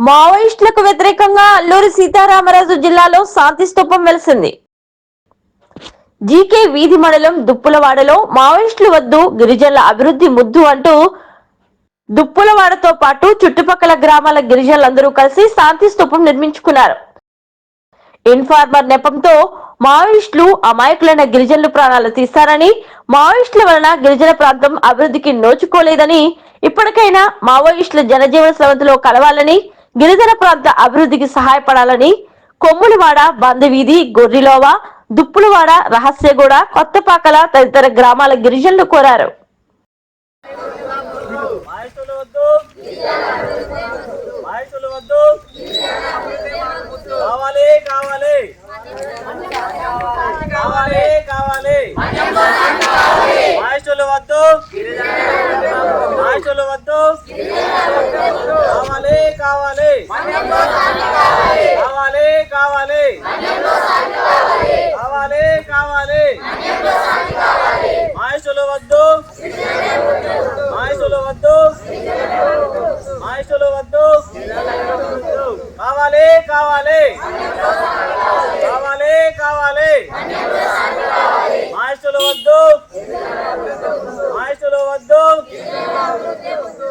మావోయిస్టులకు వ్యతిరేకంగా అల్లూరి సీతారామరాజు జిల్లాలో శాంతి స్తూపం వెలిసింది. జీకే వీధి మండలం దుప్పులవాడలో మావోయిస్టులు వద్దు గిరిజనుల అభివృద్ధి ముద్దు అంటూ దుప్పులవాడతో పాటు చుట్టుపక్కల గ్రామాల గిరిజనులందరూ కలిసి శాంతి స్తూపం నిర్మించుకున్నారు. ఇన్ఫార్మర్ నెపంతో మావోయిస్టులు అమాయకులైన గిరిజనుల ప్రాణాలు తీస్తారని మావోయిస్టుల వలన గిరిజన ప్రాంతం అభివృద్ధికి నోచుకోలేదని ఇప్పటికైనా మావోయిస్టుల జనజీవన స్రవంతిలో కలవాలని గిరిజన ప్రాంత అభివృద్ధికి సహాయపడాలని కొమ్ములవాడ బందవీధి గొర్రిలోవ దుప్పులవాడ రహస్యగూడ కొత్తపాకల తదితర గ్రామాల గిరిజనులు కోరారు. వద్దు కావాలి కావాలి. కావాలి కావాలి. వద్దు వద్దు కావాలి. కావాలి కావాలి. కావాలి కావాలి. మాయసులు వద్దు. మాయసులు వద్దు. మాయసులు వద్దు. కావాలి కావాలి. కావాలి కావాలి. మాయసులు వద్దు. మాయసులు వద్దు.